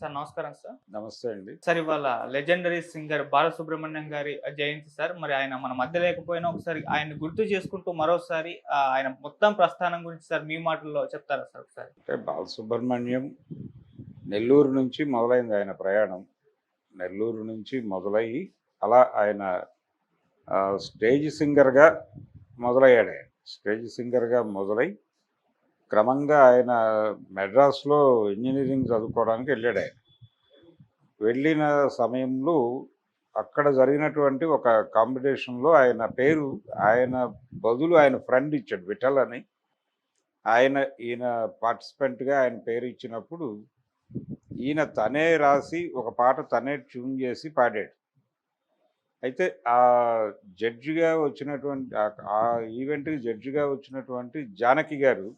Sir నమస్కారం sir. నమస్తే అండి. సార్ ఇవాళ లెజెండరీ సింగర్ బాలసుబ్రహ్మణ్యం గారి జయంతి సార్. మరి ఆయన మన మధ్య లేకపోయినా ఒకసారి ఆయన గుర్తు చేసుకుంటూ మరోసారి ఆయన మొత్తం ప్రస్థానం గురించి సార్ మీ మాటల్లో చెప్తారా సార్ ఒకసారి? అంటే బాలసుబ్రహ్మణ్యం నెల్లూరు నుంచి మొదలైంది ఆయన ప్రయాణం. నెల్లూరు నుంచి మొదలయ్యి అలా ఆయన స్టేజ్ సింగర్గా మొదలయ్యాడు స్టేజ్ సింగర్గా మొదలై క్రమంగా ఆయన మెడ్రాస్లో ఇంజనీరింగ్ చదువుకోవడానికి వెళ్ళాడు ఆయన. వెళ్ళిన సమయంలో అక్కడ జరిగినటువంటి ఒక కాంపిటీషన్లో ఆయన పేరు ఆయన బదులు ఆయన ఫ్రెండ్ ఇచ్చాడు విఠల్ అని. ఆయన ఈయన పార్టిసిపెంట్గా ఆయన పేరు ఇచ్చినప్పుడు ఈయన తనే రాసి ఒక పాట తనే ట్యూన్ చేసి పాడాడు. అయితే ఆ జడ్జిగా వచ్చినటువంటి ఆ- ఈవెంట్కి జడ్జిగా వచ్చినటువంటి జానకి గారు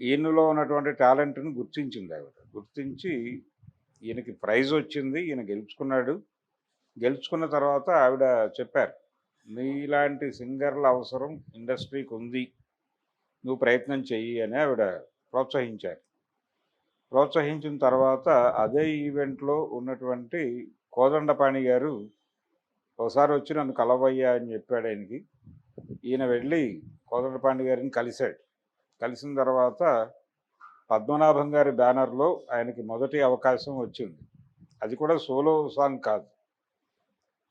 ఈయనలో ఉన్నటువంటి టాలెంట్ని గుర్తించింది ఆవిడ. గుర్తించి ఈయనకి ప్రైజ్ వచ్చింది ఈయన గెలుచుకున్నాడు. గెలుచుకున్న తర్వాత ఆవిడ చెప్పారు నీలాంటి సింగర్ల అవసరం ఇండస్ట్రీకి ఉంది. నువ్వు ప్రయత్నం చెయ్యి అని ఆవిడ ప్రోత్సహించారు. ప్రోత్సహించిన తర్వాత అదే ఈవెంట్లో ఉన్నటువంటి కోదండపాణి గారు ఒకసారి వచ్చి నన్ను కలవయ్యా అని చెప్పాడు ఆయనకి. ఈయన వెళ్ళి కోదండపాణి గారిని కలిశాడు. కలిసిన తర్వాత పద్మనాభం గారి బ్యానర్లో ఆయనకి మొదటి అవకాశం వచ్చింది. అది కూడా సోలో సాంగ్ కాదు.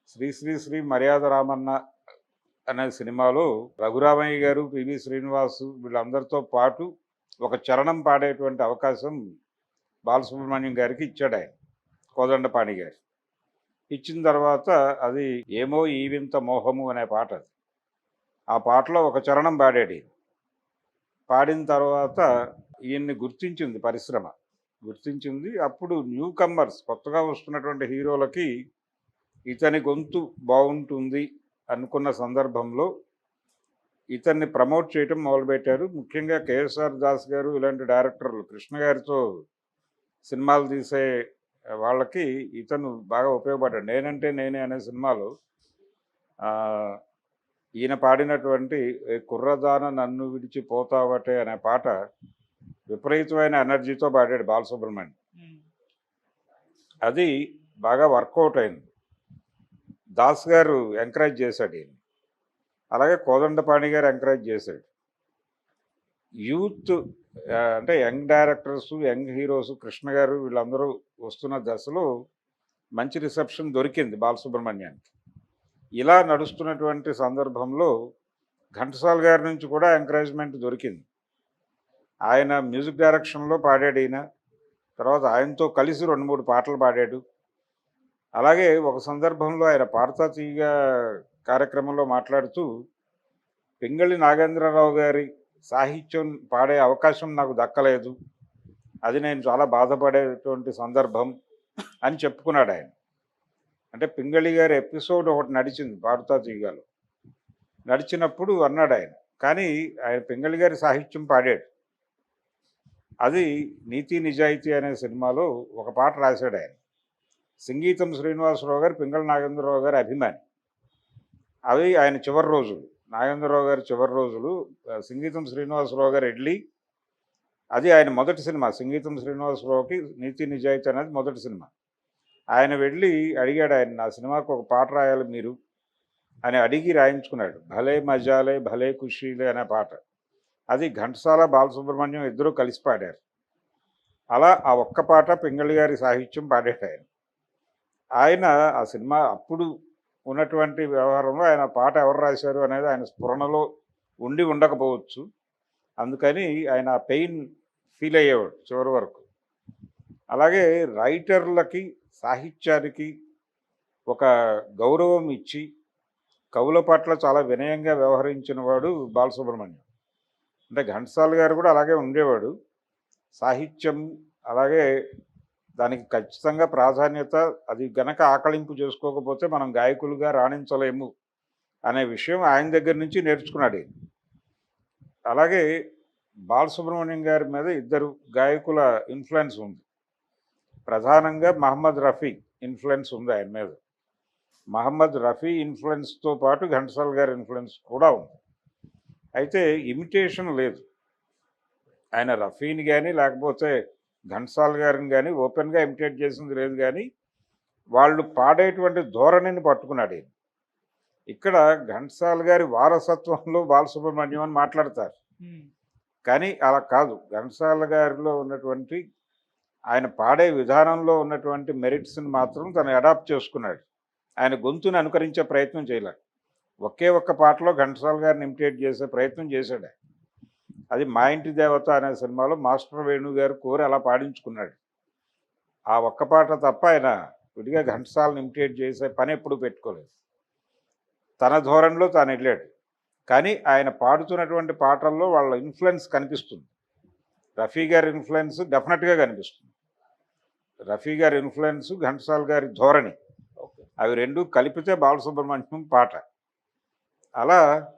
శ్రీ శ్రీ శ్రీ మర్యాద రామన్న అనే సినిమాలో రఘురామయ్య గారు పివి శ్రీనివాసు వీళ్ళందరితో పాటు ఒక చరణం పాడేటువంటి అవకాశం బాలసుబ్రహ్మణ్యం గారికి ఇచ్చాడు ఆయన కోదండపాణి గారు. ఇచ్చిన తర్వాత అది ఏమో ఈ వింత మోహము అనే పాట అది. ఆ పాటలో ఒక చరణం పాడాడు ఈయన. పాడిన తర్వాత ఈయన్ని గుర్తించింది పరిశ్రమ. గుర్తించింది అప్పుడు న్యూ కమ్మర్స్ కొత్తగా వస్తున్నటువంటి హీరోలకి ఇతని గొంతు బాగుంటుంది అనుకున్న సందర్భంలో ఇతన్ని ప్రమోట్ చేయటం మొదలుపెట్టారు. ముఖ్యంగా కేఎస్ఆర్ దాస్ గారు ఇలాంటి డైరెక్టర్లు కృష్ణ గారితో సినిమాలు తీసే వాళ్ళకి ఇతను బాగా ఉపయోగపడ్డాడు. నేనంటే నేనే అనే సినిమాలో ఈయన పాడినటువంటి "ఏ కుర్రదాన నన్ను విడిచి పోతావటే అనే పాట విపరీతమైన ఎనర్జీతో పాడాడు బాలసుబ్రహ్మణ్యం. అది బాగా వర్కౌట్ అయింది. దాస్ గారు ఎంకరేజ్ చేశాడు ఈయన. అలాగే కోదండపాణి గారు ఎంకరేజ్ చేశాడు. యూత్ అంటే young directors young heroes Krishna garu వీళ్ళందరూ వస్తున్న దశలో మంచి రిసెప్షన్ దొరికింది బాలసుబ్రహ్మణ్యానికి. ఇలా నడుస్తున్నటువంటి సందర్భంలో ఘంటసాల్ గారి నుంచి కూడా ఎంకరేజ్మెంట్ దొరికింది. ఆయన మ్యూజిక్ డైరెక్షన్లో పాడాడు ఈయన. తర్వాత ఆయనతో కలిసి రెండు మూడు పాటలు పాడాడు. అలాగే ఒక సందర్భంలో ఆయన పాడతా తీగ కార్యక్రమంలో మాట్లాడుతూ పింగళి నాగేంద్రరావు గారి సాహిత్యం పాడే అవకాశం నాకు దక్కలేదు. అది నేను చాలా బాధపడేటువంటి సందర్భం అని చెప్పుకున్నాడు ఆయన. అంటే పింగళి గారి ఎపిసోడ్ ఒకటి నడిచింది పాడుతా నడిచినప్పుడు అన్నాడు ఆయన. కానీ ఆయన పింగళి గారి సాహిత్యం పాడాడు. అది నీతి నిజాయితీ అనే సినిమాలో ఒక పాట రాశాడు ఆయన. సంగీతం శ్రీనివాసరావు గారు పింగళ నాగేంద్రరావు గారి అభిమాని. అవి ఆయన చివరి రోజులు. నాగేంద్రరావు గారి చివరి రోజులు సంగీతం శ్రీనివాసరావు గారు ఇడ్లీ అది ఆయన మొదటి సినిమా. సంగీతం శ్రీనివాసరావుకి నీతి నిజాయితీ అనేది మొదటి సినిమా. ఆయన వెళ్ళి అడిగాడు ఆయన నా సినిమాకు ఒక పాట రాయాలి మీరు అని అడిగి రాయించుకున్నాడు. భలే మజాలే భలే ఖుషీలే అనే పాట. అది ఘంటసాల బాలసుబ్రహ్మణ్యం ఇద్దరూ కలిసి పాడారు. అలా ఆ ఒక్క పాట పింగళి గారి సాహిత్యం పాడాడు ఆయన. ఆయన ఆ సినిమా అప్పుడు ఉన్నటువంటి వ్యవహారంలో ఆయన పాట ఎవరు రాశారు అనేది ఆయన స్ఫురణలో ఉండి ఉండకపోవచ్చు. అందుకని ఆయన పెయిన్ ఫీల్ అయ్యేవాడు చివరి వరకు. అలాగే రైటర్లకి సాహిత్యానికి ఒక గౌరవం ఇచ్చి కవుల పట్ల చాలా వినయంగా వ్యవహరించిన వాడు బాలసుబ్రహ్మణ్యం. అంటే ఘంటసాల గారు కూడా అలాగే ఉండేవాడు. సాహిత్యం అలాగే దానికి ఖచ్చితంగా ప్రాధాన్యత అది గనక ఆకళింపు చేసుకోకపోతే మనం గాయకులుగా రాణించలేము అనే విషయం ఆయన దగ్గర నుంచి నేర్చుకున్నాడు అలాగే బాలసుబ్రహ్మణ్యం గారి మీద ఇద్దరు గాయకుల ఇన్ఫ్లుయెన్స్ ఉంది. ప్రధానంగా మహమ్మద్ రఫీ ఇన్ఫ్లుయెన్స్ ఉంది ఆయన మీద. మహమ్మద్ రఫీ ఇన్ఫ్లుయెన్స్తో పాటు ఘంటసాల గారి ఇన్ఫ్లుయెన్స్ కూడా ఉంది. అయితే ఇమిటేషన్ లేదు. ఆయన రఫీని కానీ లేకపోతే ఘంటసాల గారిని కానీ ఓపెన్గా ఇమిటేట్ చేసింది లేదు కానీ వాళ్ళు పాడేటువంటి ధోరణిని పట్టుకున్నాడు ఈయన. ఇక్కడ ఘంటసాల గారి వారసత్వంలో బాలసుబ్రహ్మణ్యం అని మాట్లాడతారు. కానీ అలా కాదు. ఘంటసాల గారిలో ఉన్నటువంటి ఆయన పాడే విధానంలో ఉన్నటువంటి మెరిట్స్ని మాత్రం తను అడాప్ట్ చేసుకున్నాడు. ఆయన గొంతుని అనుకరించే ప్రయత్నం చేయలే ఒకే ఒక్క పాటలో ఘంటసాల గారిని ఇమిటేట్ చేసే ప్రయత్నం చేశాడు. అది మా ఇంటి దేవత అనే సినిమాలో మాస్టర్ వేణు గారు కోరి అలా పాడించుకున్నాడు. ఆ ఒక్క పాట తప్ప ఆయన విడిగా ఘంటసాలను ఇమిటేట్ చేసే పని ఎప్పుడు పెట్టుకోలేదు. తన ధోరణిలో తాను వెళ్ళాడు. కానీ ఆయన పాడుతున్నటువంటి పాటల్లో వాళ్ళ ఇన్ఫ్లుయెన్స్ కనిపిస్తుంది. రఫీ గారి ఇన్ఫ్లుయెన్స్ డెఫినెట్గా కనిపిస్తుంది. రఫీ గారి ఇన్ఫ్లుయెన్స్ ఘంటసాల గారి ధోరణి. అవి రెండు కలిపితే బాలసుబ్రహ్మణ్యం పాట. అలా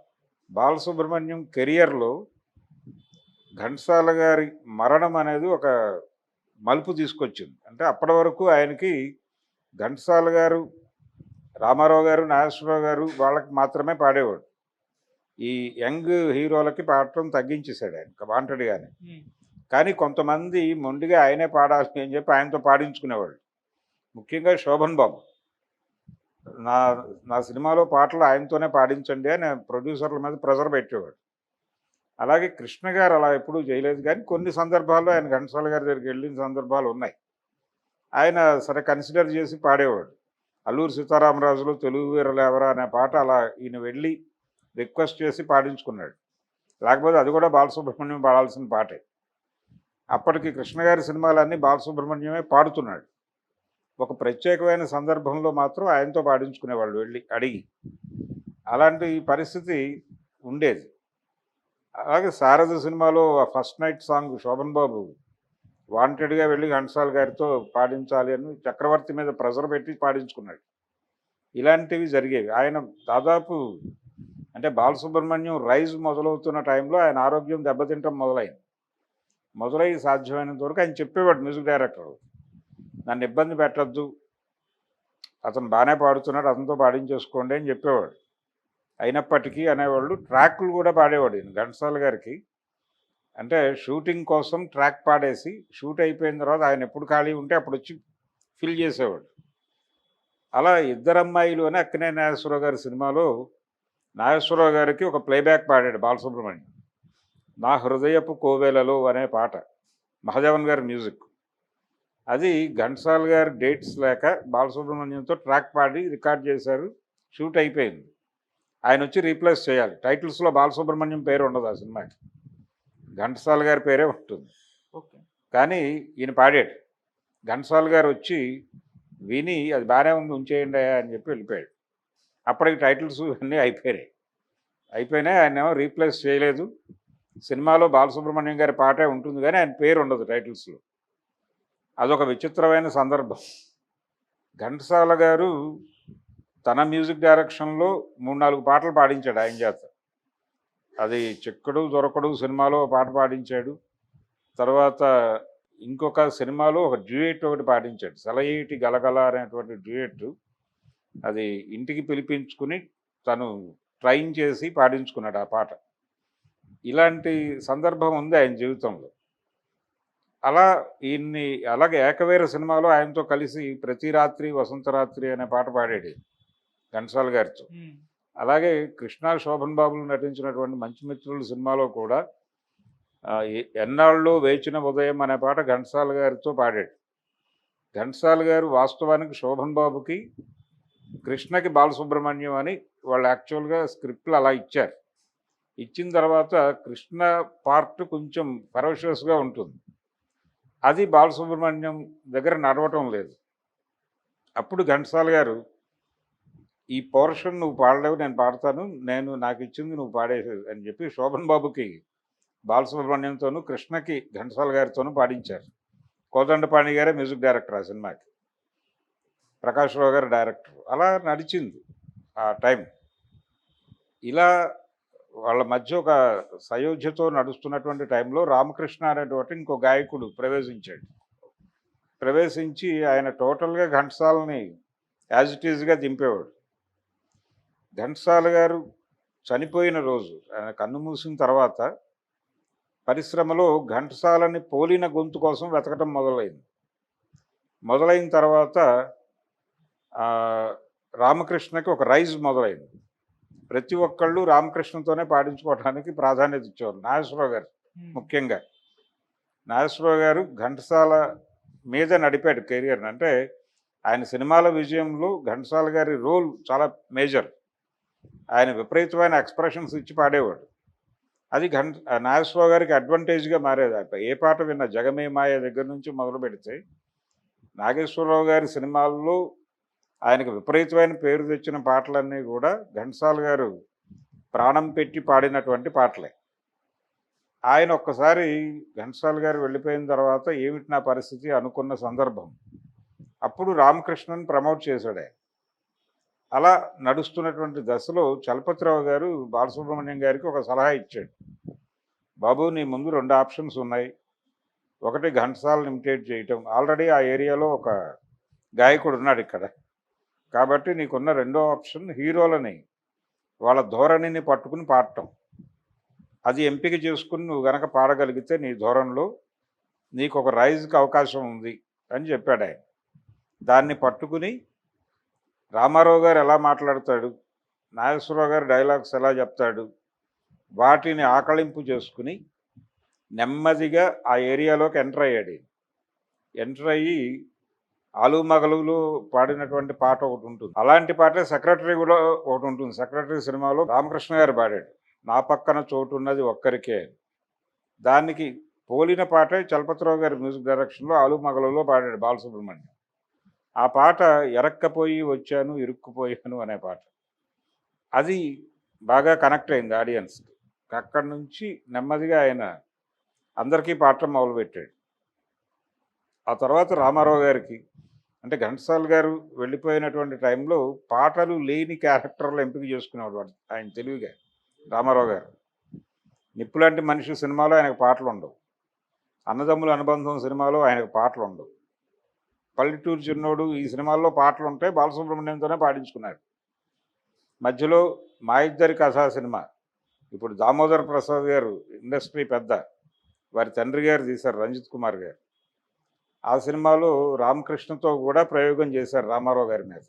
బాలసుబ్రహ్మణ్యం కెరియర్లో ఘంటసాల గారి మరణం అనేది ఒక మలుపు తీసుకొచ్చింది. అంటే అప్పటి వరకు ఆయనకి ఘంటసాల గారు రామారావు గారు నాగేశ్వరరావు గారు వాళ్ళకి మాత్రమే పాడేవాడు. ఈ యంగ్ హీరోలకి పాడటం తగ్గించేశాడు ఆయన. వాంటెడ్గానే కానీ కొంతమంది మొండిగా ఆయనే పాడాల్సి అని చెప్పి ఆయనతో పాడించుకునేవాళ్ళు. ముఖ్యంగా శోభన్ బాబు. నా నా సినిమాలో పాటలు ఆయనతోనే పాడించండి అని ప్రొడ్యూసర్ల మీద ప్రెజర్ పెట్టేవాడు. అలాగే కృష్ణ గారు అలా ఎప్పుడూ చేయలేదు కానీ కొన్ని సందర్భాల్లో ఆయన ఘంటసాల గారి దగ్గరికి వెళ్ళిన సందర్భాలు ఉన్నాయి. ఆయన సరే కన్సిడర్ చేసి పాడేవాడు. అల్లూరు సీతారామరాజులు తెలుగు వీరులు ఎవరా అనే పాట అలా ఈయన వెళ్ళి రిక్వెస్ట్ చేసి పాడించుకున్నాడు. లేకపోతే అది కూడా బాలసుబ్రహ్మణ్యం పాడాల్సిన పాటే. అప్పటికి కృష్ణ గారి సినిమాలన్నీ బాలసుబ్రహ్మణ్యమే పాడుతున్నాడు. ఒక ప్రత్యేకమైన సందర్భంలో మాత్రం ఆయనతో పాడించుకునేవాళ్ళు వెళ్ళి అడిగి. అలాంటి పరిస్థితి ఉండేది. అలాగే శారద సినిమాలో ఆ first night song Shoban Babu వాంటెడ్గా వెళ్ళి హన్సాల్ గారితో పాడించాలి అని చక్రవర్తి మీద ప్రెజర్ పెట్టి పాడించుకున్నాడు. ఇలాంటివి జరిగేవి. ఆయన దాదాపు అంటే బాలసుబ్రహ్మణ్యం రైజ్ మొదలవుతున్న టైంలో ఆయన ఆరోగ్యం దెబ్బతింటం మొదలైంది. మొదలై సాధ్యమైనంత వరకు ఆయన చెప్పేవాడు మ్యూజిక్ డైరెక్టర్. నన్ను ఇబ్బంది పెట్టద్దు. అతను బాగానే పాడుతున్నాడు అతనితో పాడించేసుకోండి అని చెప్పేవాడు. అయినప్పటికీ అనేవాళ్ళు ట్రాక్లు కూడా పాడేవాడు ఈయన ఘంటసాల గారికి. అంటే షూటింగ్ కోసం ట్రాక్ పాడేసి షూట్ అయిపోయిన తర్వాత ఆయన ఎప్పుడు ఖాళీ ఉంటే అప్పుడు వచ్చి ఫిల్ చేసేవాడు. అలా ఇద్దరు అమ్మాయిలు అని అక్కినే నాగేశ్వరరావు గారి సినిమాలో నాగేశ్వరరావు గారికి ఒక ప్లేబ్యాక్ పాడాడు బాలసుబ్రహ్మణ్యం. నా హృదయపు కోవెలలో అనే పాట మహాదేవన్ గారి మ్యూజిక్. అది ఘంటసాల గారి డేట్స్ లేక బాలసుబ్రహ్మణ్యంతో ట్రాక్ పాడి రికార్డ్ చేశారు షూట్ అయిపోయింది. ఆయన వచ్చి రీప్లేస్ చేయాలి. టైటిల్స్లో బాలసుబ్రహ్మణ్యం పేరు ఉండదు ఆ సినిమాకి. ఘంటసాల గారి పేరే ఉంటుంది. ఓకే. కానీ ఈయన పాడాడు. ఘంటసాల గారు వచ్చి విని అది బాగానే ఉంది ఉంచేయండి అని చెప్పి వెళ్ళిపోయాడు. అప్పటికి టైటిల్స్ అన్నీ అయిపోయాయి. అయిపోయినాయి ఆయన ఏమో రీప్లేస్ చేయలేదు. సినిమాలో బాలసుబ్రహ్మణ్యం గారి పాటే ఉంటుంది కానీ ఆయన పేరు ఉండదు టైటిల్స్లో. అదొక విచిత్రమైన సందర్భం. ఘంటసాల గారు తన మ్యూజిక్ డైరెక్షన్లో మూడు నాలుగు పాటలు పాడించాడు ఆయన చేత. అది చిక్కడు దొరకడు సినిమాలో ఒక పాట పాడించాడు. తర్వాత ఇంకొక సినిమాలో ఒక డ్యూయేట్ ఒకటి పాటించాడు సెలయేటి గలగల అనేటువంటి డ్యూయేట్. అది ఇంటికి పిలిపించుకుని తను ట్రైన్ చేసి పాడించుకున్నాడు ఆ పాట. ఇలాంటి సందర్భం ఉంది ఆయన జీవితంలో. అలా ఈయన్ని అలాగే ఏకవీర సినిమాలో ఆయనతో కలిసి ప్రతి రాత్రి వసంతరాత్రి అనే పాట పాడాడు ఘంటసాల గారితో. అలాగే కృష్ణ శోభన్ బాబులు నటించినటువంటి మంచి మిత్రులు సినిమాలో కూడా ఎన్నాళ్ళు వేచిన ఉదయం అనే పాట ఘంటసాల గారితో పాడాడు. ఘంటసాల గారు వాస్తవానికి శోభన్ బాబుకి కృష్ణకి బాలసుబ్రహ్మణ్యం అని వాళ్ళు యాక్చువల్గా స్క్రిప్ట్లు అలా ఇచ్చారు. ఇచ్చిన తర్వాత కృష్ణ పార్ట్ కొంచెం ఫెరోషియస్గా ఉంటుంది. అది బాలసుబ్రహ్మణ్యం దగ్గర నడవటం లేదు. అప్పుడు ఘంటసాల గారు ఈ పోర్షన్ నువ్వు పాడలేవు నేను పాడతాను నేను నాకు ఇచ్చింది నువ్వు పాడేసే అని చెప్పి శోభన్ బాబుకి బాలసుబ్రహ్మణ్యంతోనూ కృష్ణకి ఘంటసాల గారితోనూ పాడించారు. కోదండపాణి గారే మ్యూజిక్ డైరెక్టర్ ఆ సినిమాకి. ప్రకాష్ రావు గారు డైరెక్టర్. అలా నడిచింది ఆ టైం. ఇలా వాళ్ళ మధ్య ఒక సయోధ్యతో నడుస్తున్నటువంటి టైంలో రామకృష్ణ అనేటువంటి ఇంకో గాయకుడు ప్రవేశించాడు. ప్రవేశించి ఆయన టోటల్గా ఘంటసాలని యాజ్ ఇట్ ఈజ్గా దింపేవాడు. ఘంటసాల గారు చనిపోయిన రోజు ఆయన కన్ను మూసిన తర్వాత పరిశ్రమలో ఘంటసాలని పోలిన గొంతు కోసం వెతకటం మొదలైంది. మొదలైన తర్వాత రామకృష్ణకి ఒక రైజ్ మొదలైంది. ప్రతి ఒక్కళ్ళు రామకృష్ణతోనే పాడించుకోవడానికి ప్రాధాన్యత ఇచ్చేవారు నాగేశ్వరరావు గారు ముఖ్యంగా. నాగేశ్వరరావు గారు ఘంటసాల మీద నడిపాడు కెరియర్. అంటే ఆయన సినిమాల విజయంలో ఘంటసాల గారి రోల్ చాలా మేజర్. ఆయన విపరీతమైన ఎక్స్ప్రెషన్స్ ఇచ్చి పాడేవాడు. అది ఘంట నాగేశ్వరరావు గారికి అడ్వాంటేజ్గా మారేది. ఏ పాట విన్న జగమే మాయ దగ్గర నుంచి మొదలు పెడితే నాగేశ్వరరావు గారి సినిమాల్లో ఆయనకు విపరీతమైన పేరు తెచ్చిన పాటలన్నీ కూడా ఘంటసాల గారు ప్రాణం పెట్టి పాడినటువంటి పాటలే. ఆయన ఒక్కసారి ఘంటసాల గారు వెళ్ళిపోయిన తర్వాత ఏమిటి నా పరిస్థితి అనుకున్న సందర్భం. అప్పుడు రామకృష్ణన్ ప్రమోట్ చేశాడే. అలా నడుస్తున్నటువంటి దశలో చలపతిరావు గారు బాలసుబ్రహ్మణ్యం గారికి ఒక సలహా ఇచ్చాడు. బాబు నీ ముందు రెండు ఆప్షన్స్ ఉన్నాయి. ఒకటి ఘంటసాలను ఇమిటేట్ చేయటం. ఆల్రెడీ ఆ ఏరియాలో ఒక గాయకుడు ఉన్నాడు ఇక్కడ. కాబట్టి నీకున్న రెండో ఆప్షన్ హీరోలని వాళ్ళ ధోరణిని పట్టుకుని పాడటం. అది ఎంపిక చేసుకుని నువ్వు గనక పాడగలిగితే నీ ధోరణిలో నీకు ఒక రైజ్కి అవకాశం ఉంది అని చెప్పాడు ఆయన. దాన్ని పట్టుకుని రామారావు గారు ఎలా మాట్లాడతాడు నాగేశ్వరరావు గారు డైలాగ్స్ ఎలా చెప్తాడు వాటిని ఆకళింపు చేసుకుని నెమ్మదిగా ఆ ఏరియాలోకి ఎంటర్ అయ్యాడు ఎంటర్ అయ్యి ఆలు పాడినటువంటి పాట ఒకటి ఉంటుంది. అలాంటి పాటే సెక్రటరీ కూడా ఒకటి ఉంటుంది. సెక్రటరీ సినిమాలో రామకృష్ణ గారు పాడాడు. నా పక్కన చోటు ఉన్నది ఒక్కరికే. దానికి పోలిన పాటే చలపతిరావు గారి మ్యూజిక్ డైరెక్షన్లో ఆలు మగలులో పాడాడు బాలసుబ్రహ్మణ్యం. ఆ పాట ఎరక్కపోయి వచ్చాను ఇరుక్కుపోయాను అనే పాట. అది బాగా కనెక్ట్ అయింది ఆడియన్స్కి. అక్కడి నుంచి నెమ్మదిగా ఆయన అందరికీ పాట మొదలుపెట్టాడు. ఆ తర్వాత రామారావు గారికి అంటే ఘంటసాల్ గారు వెళ్ళిపోయినటువంటి టైంలో పాటలు లేని క్యారెక్టర్లు ఎంపిక చేసుకునేవాడు వాడు ఆయన తెలివిగా రామారావు గారు. నిప్పులాంటి మనిషి సినిమాలో ఆయనకు పాటలు ఉండవు. అన్నదమ్ముల అనుబంధం సినిమాలో ఆయనకు పాటలు ఉండవు. పల్లెటూరు చిన్నోడు ఈ సినిమాల్లో పాటలు ఉంటాయి బాలసుబ్రహ్మణ్యంతోనే పాటించుకున్నాడు మధ్యలో మా ఇద్దరి కథా సినిమా. ఇప్పుడు దామోదర్ ప్రసాద్ గారు ఇండస్ట్రీ పెద్ద. వారి తండ్రి గారు తీశారు రంజిత్ కుమార్ గారు. ఆ సినిమాలో రామకృష్ణతో కూడా ప్రయోగం చేశారు రామారావు గారి మీద.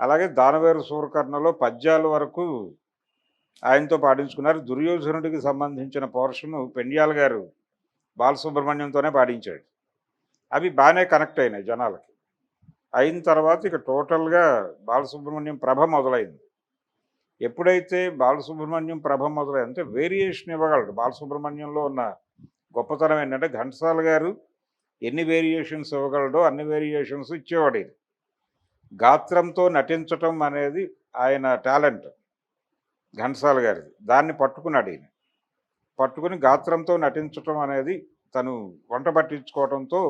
అలాగే దానవేరు సూరకర్ణలో పద్యాల వరకు ఆయనతో పాడించుకున్నారు. దుర్యోధనుడికి సంబంధించిన పోర్షను పెండియాల గారు బాలసుబ్రహ్మణ్యంతోనే పాటించాడు అవి బాగానే కనెక్ట్ అయినాయి జనాలకి. అయిన తర్వాత ఇక టోటల్గా బాలసుబ్రహ్మణ్యం ప్రభ మొదలైంది. ఎప్పుడైతే బాలసుబ్రహ్మణ్యం ప్రభ మొదలైంది అంటే వేరియేషన్ ఇవ్వగలడు. బాలసుబ్రహ్మణ్యంలో ఉన్న గొప్పతనం ఏంటంటే ఘంటసాల గారు ఎన్ని వేరియేషన్స్ ఇవ్వగలడో అన్ని వేరియేషన్స్ ఇచ్చేవాడు ఇది గాత్రంతో నటించటం అనేది ఆయన టాలెంట్ ఘంటసాల గారిది. దాన్ని పట్టుకున్నాడు ఈయన. పట్టుకుని గాత్రంతో నటించటం అనేది తను వంట పట్టించుకోవడంతో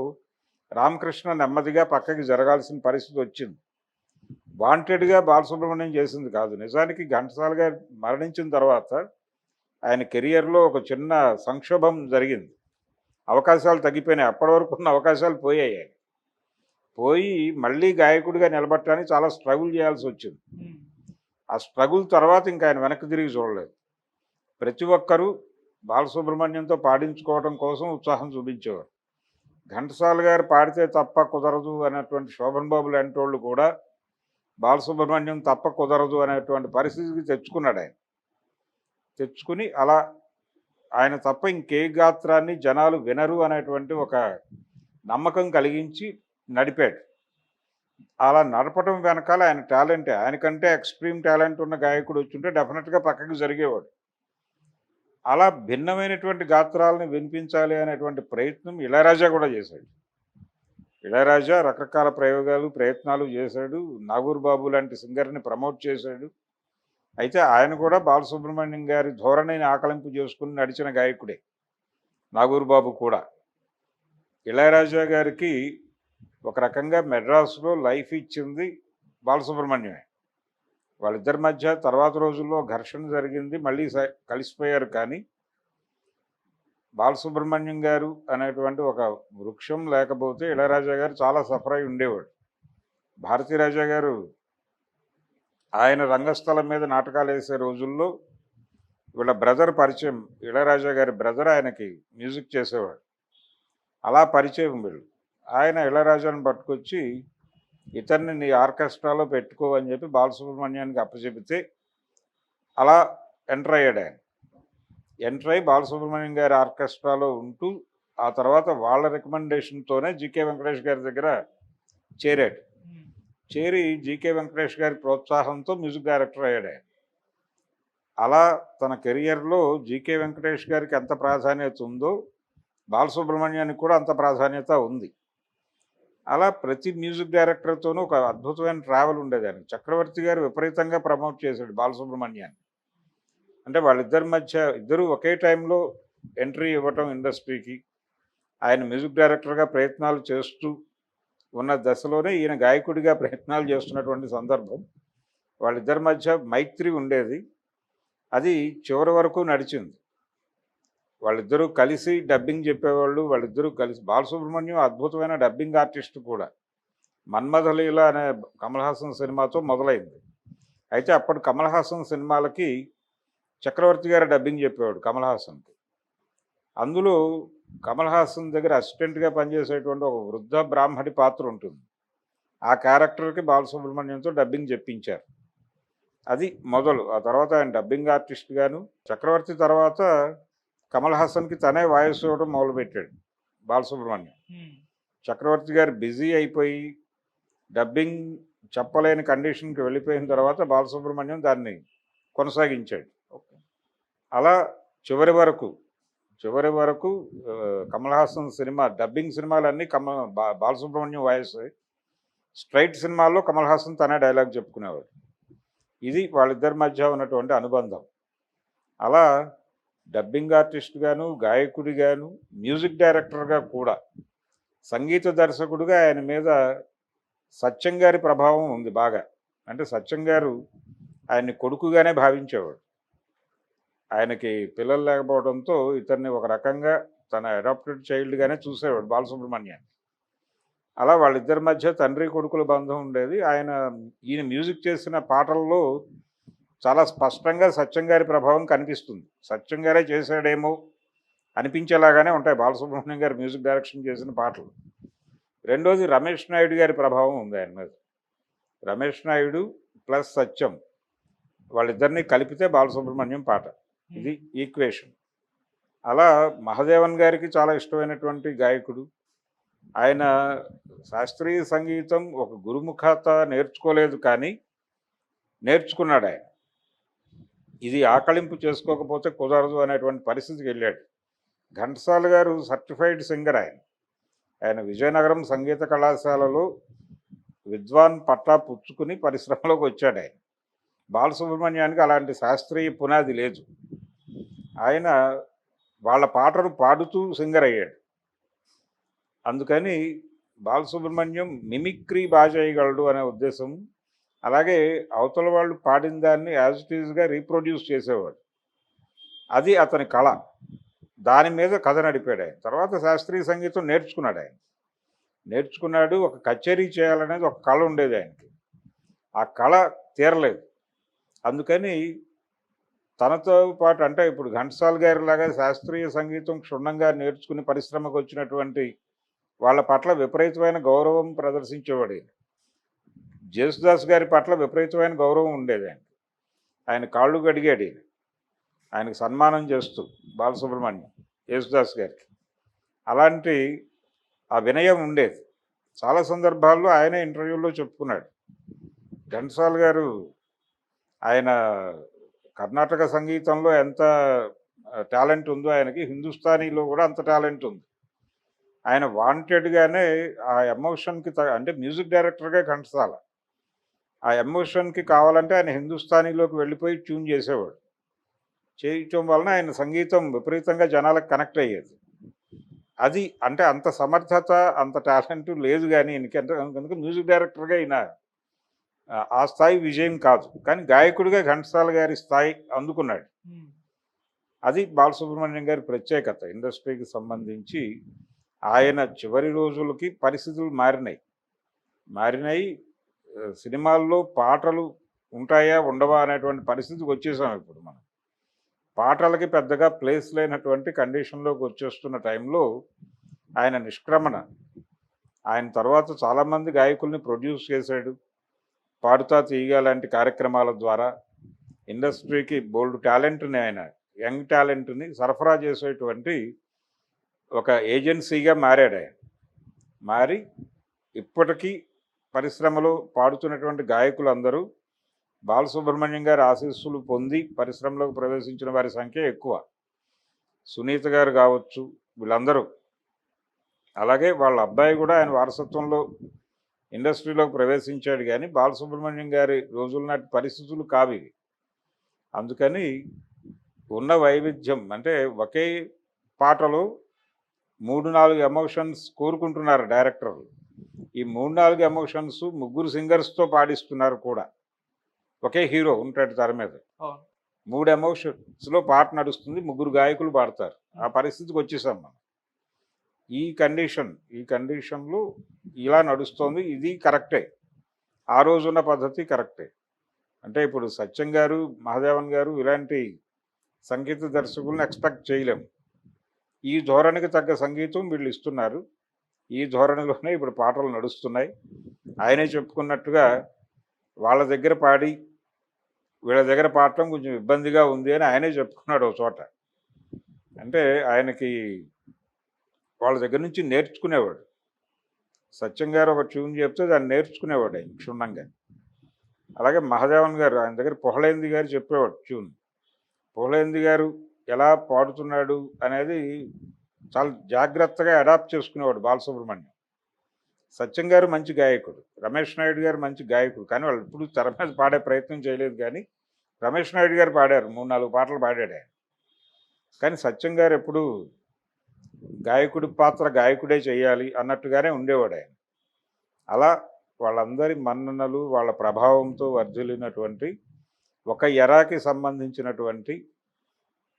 రామకృష్ణ నెమ్మదిగా పక్కకి జరగాల్సిన పరిస్థితి వచ్చింది. వాంటెడ్గా బాలసుబ్రహ్మణ్యం చేసింది కాదు. నిజానికి ఘంటసాల గారు మరణించిన తర్వాత ఆయన కెరియర్లో ఒక చిన్న సంక్షోభం జరిగింది. అవకాశాలు తగ్గిపోయినాయి. అప్పటి వరకు ఉన్న అవకాశాలు పోయాయి. పోయి మళ్ళీ గాయకుడిగా నిలబట్టడానికి చాలా స్ట్రగుల్ చేయాల్సి వచ్చింది. ఆ స్ట్రగుల్ తర్వాత ఇంకా ఆయన వెనక్కి తిరిగి చూడలేదు. ప్రతి ఒక్కరూ బాలసుబ్రహ్మణ్యంతో పాడించుకోవడం కోసం ఉత్సాహం చూపించేవారు. ఘంటసాల గారు పాడితే తప్ప కుదరదు అనేటువంటి శోభన్ బాబు లాంటి వాళ్ళు కూడా బాలసుబ్రహ్మణ్యం తప్ప కుదరదు అనేటువంటి పరిస్థితికి తెచ్చుకున్నాడు ఆయన. తెచ్చుకుని అలా ఆయన తప్ప ఇంకే గాత్రాన్ని జనాలు వినరు అనేటువంటి ఒక నమ్మకం కలిగించి నడిపాడు. అలా నడపడం వెనకాల ఆయన టాలెంటే. ఆయనకంటే ఎక్స్ట్రీమ్ టాలెంట్ ఉన్న గాయకుడు వచ్చుంటే డెఫినెట్గా పక్కకు జరిగేవాడు. అలా భిన్నమైనటువంటి గాత్రాలను వినిపించాలి అనేటువంటి ప్రయత్నం ఇళయరాజా కూడా చేశాడు. ఇళయరాజా రకరకాల ప్రయోగాలు ప్రయత్నాలు చేశాడు. నాగూర్ బాబు లాంటి సింగర్ని ప్రమోట్ చేశాడు. అయితే ఆయన కూడా బాలసుబ్రహ్మణ్యం గారి ధోరణిని ఆకలింపు చేసుకుని నడిచిన గాయకుడే. నాగూరుబాబు కూడా. ఇళయరాజా గారికి ఒక రకంగా మెడ్రాస్లో లైఫ్ ఇచ్చింది బాలసుబ్రహ్మణ్యమే. వాళ్ళిద్దరి మధ్య తర్వాత రోజుల్లో ఘర్షణ జరిగింది మళ్ళీ స- కలిసిపోయారు కానీ బాలసుబ్రహ్మణ్యం గారు అనేటువంటి ఒక వృక్షం లేకపోతే ఇళయరాజా గారు చాలా సఫర్ అయి ఉండేవాడు భారతీరాజా గారు ఆయన రంగస్థలం మీద నాటకాలు వేసే రోజుల్లో వీళ్ళ బ్రదర్ పరిచయం ఇళరాజా గారి బ్రదర్ ఆయనకి మ్యూజిక్ చేసేవాడు. అలా పరిచయం వీళ్ళు. ఆయన ఇళరాజాను పట్టుకొచ్చి ఇతన్ని నీ ఆర్కెస్ట్రాలో పెట్టుకో అని చెప్పి బాలసుబ్రహ్మణ్యానికి అప్పచెబితే అలా ఎంటర్ అయ్యాడు ఆయన. ఎంటర్ అయ్యి బాలసుబ్రహ్మణ్యం గారి ఆర్కెస్ట్రాలో ఉంటూ ఆ తర్వాత వాళ్ళ రికమెండేషన్తోనే జికే వెంకటేష్ గారి దగ్గర చేరాడు. చేరి జీకే వెంకటేష్ గారి ప్రోత్సాహంతో మ్యూజిక్ డైరెక్టర్ అయ్యాడు అలా తన కెరియర్లో జీకే వెంకటేష్ గారికి ఎంత ప్రాధాన్యత ఉందో బాలసుబ్రహ్మణ్యానికి కూడా అంత ప్రాధాన్యత ఉంది. అలా ప్రతి మ్యూజిక్ డైరెక్టర్తోనూ ఒక అద్భుతమైన ట్రావెల్ ఉండేదాన్ని చక్రవర్తి గారు విపరీతంగా ప్రమోట్ చేశాడు బాలసుబ్రహ్మణ్యాన్ని. అంటే వాళ్ళిద్దరి మధ్య ఇద్దరు ఒకే టైంలో ఎంట్రీ ఇవ్వటం ఇండస్ట్రీకి ఆయన మ్యూజిక్ డైరెక్టర్గా ప్రయత్నాలు చేస్తూ ఉన్న దశలోనే ఈయన గాయకుడిగా ప్రయత్నాలు చేస్తున్నటువంటి సందర్భం. వాళ్ళిద్దరి మధ్య మైత్రి ఉండేది. అది చివరి వరకు నడిచింది. వాళ్ళిద్దరూ కలిసి డబ్బింగ్ చెప్పేవాళ్ళు వాళ్ళిద్దరూ కలిసి బాలసుబ్రహ్మణ్యం అద్భుతమైన డబ్బింగ్ ఆర్టిస్ట్ కూడా. మన్మథలీల అనే కమల్ హాసన్ సినిమాతో మొదలైంది. అయితే అప్పటి కమల్ హాసన్ సినిమాలకి చక్రవర్తి గారు డబ్బింగ్ చెప్పేవాడు కమల్ హాసన్కి. అందులో కమల్ హాసన్ దగ్గర అసిస్టెంట్గా పనిచేసేటువంటి ఒక వృద్ధ బ్రాహ్మడి పాత్ర ఉంటుంది. ఆ క్యారెక్టర్కి బాలసుబ్రహ్మణ్యంతో డబ్బింగ్ చెప్పించారు. అది మొదలు. ఆ తర్వాత ఆయన డబ్బింగ్ ఆర్టిస్ట్ గాను చక్రవర్తి తర్వాత కమల్ హాసన్కి తనే వాయిస్ ఇవ్వడం మొదలుపెట్టాడు బాలసుబ్రహ్మణ్యం. చక్రవర్తి గారు బిజీ అయిపోయి డబ్బింగ్ చెప్పలేని కండిషన్కి వెళ్ళిపోయిన తర్వాత బాలసుబ్రహ్మణ్యం దాన్ని కొనసాగించాడు. అలా చివరి వరకు చివరి వరకు కమల్ హాసన్ సినిమా డబ్బింగ్ సినిమాలన్నీ కమ బాలసుబ్రహ్మణ్యం వాయిస్ స్ట్రైట్ సినిమాల్లో కమల్ హాసన్ తనే డైలాగ్ చెప్పుకునేవాడు. ఇది వాళ్ళిద్దరి మధ్య ఉన్నటువంటి అనుబంధం. అలా డబ్బింగ్ ఆర్టిస్ట్గాను గాయకుడిగాను మ్యూజిక్ డైరెక్టర్గా కూడా సంగీత దర్శకుడుగా ఆయన మీద సత్యం గారి ప్రభావం ఉంది బాగా. అంటే సత్యం గారు ఆయన్ని కొడుకుగానే భావించేవాడు. ఆయనకి పిల్లలు లేకపోవడంతో ఇతన్ని ఒక రకంగా తన అడాప్టెడ్ చైల్డ్గానే చూసేవాడు బాలసుబ్రహ్మణ్యాన్ని అలా వాళ్ళిద్దరి మధ్య తండ్రి కొడుకుల బంధం ఉండేది. ఆయన ఈయన మ్యూజిక్ చేసిన పాటల్లో చాలా స్పష్టంగా సత్యం గారి ప్రభావం కనిపిస్తుంది. సత్యం గారే చేశాడేమో అనిపించేలాగానే ఉంటాయి బాలసుబ్రహ్మణ్యం గారు మ్యూజిక్ డైరెక్షన్ చేసిన పాటలు. రెండోది రమేష్ నాయుడు గారి ప్రభావం ఉంది ఆయన మీద. రమేష్ నాయుడు ప్లస్ సత్యం వాళ్ళిద్దరినీ కలిపితే బాలసుబ్రహ్మణ్యం పాట. ఇది ఈక్వేషన్. అలా మహదేవన్ గారికి చాలా ఇష్టమైనటువంటి గాయకుడు. ఆయన శాస్త్రీయ సంగీతం ఒక గురుముఖత నేర్చుకోలేదు కానీ నేర్చుకున్నాడు ఆయన. ఇది ఆకలింపు చేసుకోకపోతే కుదరదు అనేటువంటి పరిస్థితికి వెళ్ళాడు. ఘంటసాల గారు సర్టిఫైడ్ సింగర్ ఆయన. ఆయన విజయనగరం సంగీత కళాశాలలో విద్వాన్ పట్టా పుచ్చుకుని పరిశ్రమలోకి వచ్చాడు ఆయన. బాలసుబ్రహ్మణ్యానికి అలాంటి శాస్త్రీయ పునాది లేదు. ఆయన వాళ్ళ పాటలు పాడుతూ సింగర్ అయ్యాడు అందుకని బాలసుబ్రహ్మణ్యం మిమిక్రీ భాష చేయగలడు అనే ఉద్దేశం. అలాగే అవతల వాళ్ళు పాడిన దాన్ని యాజ్ ఇట్ ఈజ్గా రీప్రొడ్యూస్ చేసేవాడు. అది అతని కళ. దాని మీద కథ నడిపాడు ఆయన. తర్వాత శాస్త్రీయ సంగీతం నేర్చుకున్నాడు ఆయన. నేర్చుకున్నాడు ఒక కచేరీ చేయాలనేది ఒక కళ ఉండేది ఆయనకి. ఆ కళ తీరలేదు. అందుకని తనతో పాటు అంటే ఇప్పుడు ఘంటసాల్ గారి లాగా శాస్త్రీయ సంగీతం క్షుణ్ణంగా నేర్చుకుని పరిశ్రమకు వచ్చినటువంటి వాళ్ళ పట్ల విపరీతమైన గౌరవం ప్రదర్శించేవాడు జేసుదాస్ గారి పట్ల విపరీతమైన గౌరవం ఉండేది ఆయన ఆయన కాళ్ళు గడిగాడు ఆయనకు సన్మానం చేస్తూ బాలసుబ్రహ్మణ్యం యేసుదాస్ గారికి. అలాంటి ఆ వినయం ఉండేది. చాలా సందర్భాల్లో ఆయన ఇంటర్వ్యూలో చెప్పుకున్నాడు. ఘంటసాల్ గారు ఆయన కర్ణాటక సంగీతంలో ఎంత టాలెంట్ ఉందో ఆయనకి హిందుస్థానీలో కూడా అంత టాలెంట్ ఉంది. ఆయన వాంటెడ్గానే ఆ ఎమోషన్కి అంటే మ్యూజిక్ డైరెక్టర్గా కంటసాల. ఆ ఎమోషన్కి కావాలంటే ఆయన హిందుస్థానీలోకి వెళ్ళిపోయి ట్యూన్ చేసేవాడు. చేయటం వలన ఆయన సంగీతం విపరీతంగా జనాలకు కనెక్ట్ అయ్యేది. అది అంటే అంత సమర్థత అంత టాలెంట్ లేదు కానీ ఎందుకంటే అంటే మ్యూజిక్ డైరెక్టర్గా ఈయన ఆ- స్థాయి విజయం కాదు. కానీ గాయకుడిగా ఘంటసాల గారి స్థాయి అందుకున్నాడు. అది బాలసుబ్రహ్మణ్యం గారి ప్రత్యేకత. ఇండస్ట్రీకి సంబంధించి ఆయన చివరి రోజులకి పరిస్థితులు మారినాయి. మారినాయి సినిమాల్లో పాటలు ఉంటాయా ఉండవా అనేటువంటి పరిస్థితికి వచ్చేసాం ఇప్పుడు మనం. పాటలకి పెద్దగా ప్లేస్ లేనటువంటి కండిషన్లోకి వచ్చేస్తున్న టైంలో ఆయన నిష్క్రమణ. ఆయన తర్వాత చాలామంది గాయకుల్ని ప్రొడ్యూస్ చేశాడు. పాడుతా తీయగా లాంటి కార్యక్రమాల ద్వారా ఇండస్ట్రీకి బోల్డ్ టాలెంట్ని ఆయన యంగ్ టాలెంట్ని సరఫరా చేసేటువంటి ఒక ఏజెన్సీగా మారాడు ఆయన. మారి ఇప్పటికీ పరిశ్రమలో పాడుతున్నటువంటి గాయకులందరూ బాలసుబ్రహ్మణ్యం గారి ఆశీస్సులు పొంది పరిశ్రమలోకి ప్రవేశించిన వారి సంఖ్య ఎక్కువ. సునీత గారు కావచ్చు వీళ్ళందరూ. అలాగే వాళ్ళ అబ్బాయి కూడా ఆయన వారసత్వంలో ఇండస్ట్రీలోకి ప్రవేశించాడు కానీ బాలసుబ్రహ్మణ్యం గారి రోజుల నాటి పరిస్థితులు కావి అందుకని ఉన్న వైవిధ్యం అంటే ఒకే పాటలో మూడు నాలుగు ఎమోషన్స్ కోరుకుంటున్నారు డైరెక్టర్లు. ఈ మూడు నాలుగు ఎమోషన్స్ ముగ్గురు సింగర్స్తో పాడిస్తున్నారు కూడా. ఒకే హీరో ఉంటాడు తెర మీద. మూడు ఎమోషన్స్లో పాట నడుస్తుంది ముగ్గురు గాయకులు పాడతారు. ఆ పరిస్థితికి వచ్చేసాం మనం. ఈ కండిషన్ ఈ కండిషన్లో ఇలా నడుస్తోంది ఇది కరెక్టే. ఆ రోజున్న పద్ధతి కరెక్టే. అంటే ఇప్పుడు సత్యం గారు మహాదేవన్ గారు ఇలాంటి సంగీత దర్శకులను ఎక్స్పెక్ట్ చేయలేము. ఈ ధోరణికి తగ్గ సంగీతం వీళ్ళు ఇస్తున్నారు. ఈ ధోరణిలోనే ఇప్పుడు పాటలు నడుస్తున్నాయి. ఆయనే చెప్పుకున్నట్టుగా వాళ్ళ దగ్గర పాడి వీళ్ళ దగ్గర పాడటం కొంచెం ఇబ్బందిగా ఉంది అని ఆయనే చెప్పుకున్నాడు ఒక చోట. అంటే ఆయనకి వాళ్ళ దగ్గర నుంచి నేర్చుకునేవాడు. సత్యం గారు ఒక ట్యూన్ చెప్తే దాన్ని నేర్చుకునేవాడు ఆయన క్షుణ్ణంగా. అలాగే మహాదేవన్ గారు ఆయన దగ్గర పొహలేంది గారు చెప్పేవాడు ట్యూన్. పొహలేంది గారు ఎలా పాడుతున్నాడు అనేది చాలా జాగ్రత్తగా అడాప్ట్ చేసుకునేవాడు బాలసుబ్రహ్మణ్యం. సత్యం గారు మంచి గాయకుడు. రమేష్ నాయుడు గారు మంచి గాయకుడు. కానీ వాళ్ళు ఇప్పుడు తెర మీద పాడే ప్రయత్నం చేయలేదు కానీ రమేష్ నాయుడు గారు పాడారు. మూడు నాలుగు పాటలు పాడాడు ఆయన. కానీ సత్యం గారు ఎప్పుడు గాయకుడి పాత్ర గాయకుడే చేయాలి అన్నట్టుగానే ఉండేవాడు ఆయన. అలా వాళ్ళందరి మన్ననలు వాళ్ళ ప్రభావంతో వర్ధిల్లినటువంటి ఒక ఎరాకి సంబంధించినటువంటి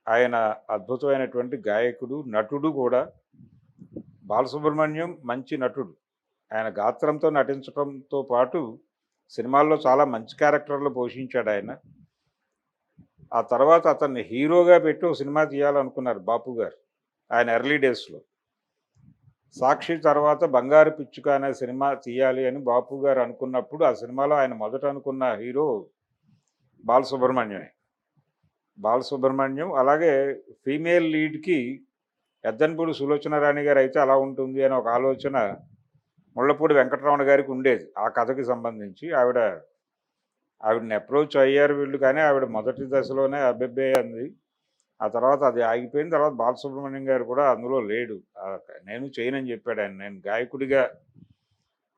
ఆయన అద్భుతమైనటువంటి గాయకుడు నటుడు కూడా బాలసుబ్రహ్మణ్యం మంచి నటుడు. ఆయన గాత్రంతో నటించడంతో పాటు సినిమాల్లో చాలా మంచి క్యారెక్టర్లు పోషించాడు ఆయన. ఆ తర్వాత అతన్ని హీరోగా పెట్టి ఒక సినిమా తీయాలనుకున్నారు బాపు గారు ఆయన ఎర్లీ డేస్లో. సాక్షి తర్వాత బంగారు పిచ్చుక అనే సినిమా తీయాలి అని బాపు గారు అనుకున్నప్పుడు ఆ సినిమాలో ఆయన మొదట అనుకున్న హీరో బాలసుబ్రహ్మణ్యమే. బాలసుబ్రహ్మణ్యం అలాగే ఫీమేల్ లీడ్కి ఎద్దన్పూడి సులోచన రాణి గారు అయితే అలా ఉంటుంది అని ఒక ఆలోచన ముళ్ళపూడి వెంకటరమణ గారికి ఉండేది. ఆ కథకి సంబంధించి ఆవిడ ఆవిడని అప్రోచ్ అయ్యారు వీళ్ళు కానీ ఆవిడ మొదటి దశలోనే అబ్బెబ్బే అంది. ఆ తర్వాత అది ఆగిపోయిన తర్వాత బాలసుబ్రహ్మణ్యం గారు కూడా అందులో లేడు. నేను చేయనని చెప్పాడు ఆయన. నేను గాయకుడిగా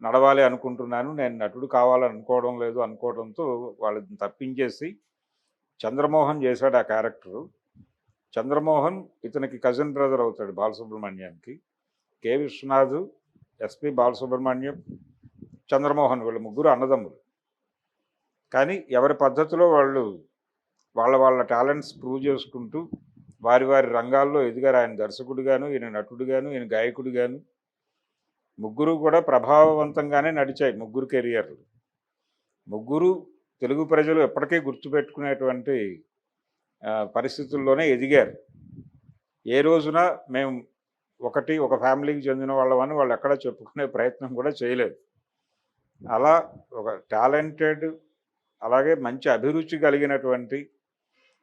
నడవాలి అనుకుంటున్నాను. నేను నటుడు కావాలని అనుకోవడం లేదు అనుకోవడంతో వాళ్ళని తప్పించేసి చంద్రమోహన్ చేశాడు ఆ క్యారెక్టరు. చంద్రమోహన్ ఇతనికి కజిన్ బ్రదర్ అవుతాడు బాలసుబ్రహ్మణ్యానికి కె. విశ్వనాథ్ ఎస్పి బాలసుబ్రహ్మణ్యం చంద్రమోహన్ వీళ్ళు ముగ్గురు అన్నదమ్ములు. కానీ ఎవరి పద్ధతిలో వాళ్ళు వాళ్ళ వాళ్ళ టాలెంట్స్ ప్రూవ్ చేసుకుంటూ వారి వారి రంగాల్లో ఎదిగారు. ఆయన దర్శకుడుగాను ఈయన నటుడుగాను ఈయన గాయకుడుగాను. ముగ్గురు కూడా ప్రభావవంతంగానే నడిచాయి ముగ్గురు కెరియర్లు. ముగ్గురు తెలుగు ప్రజలు ఎప్పటికీ గుర్తుపెట్టుకునేటువంటి పరిస్థితుల్లోనే ఎదిగారు. ఏ రోజున మేము ఒకటి ఒక ఫ్యామిలీకి చెందిన వాళ్ళమని వాళ్ళు ఎక్కడ చెప్పుకునే ప్రయత్నం కూడా చేయలేదు. అలా ఒక టాలెంటెడ్ అలాగే మంచి అభిరుచి కలిగినటువంటి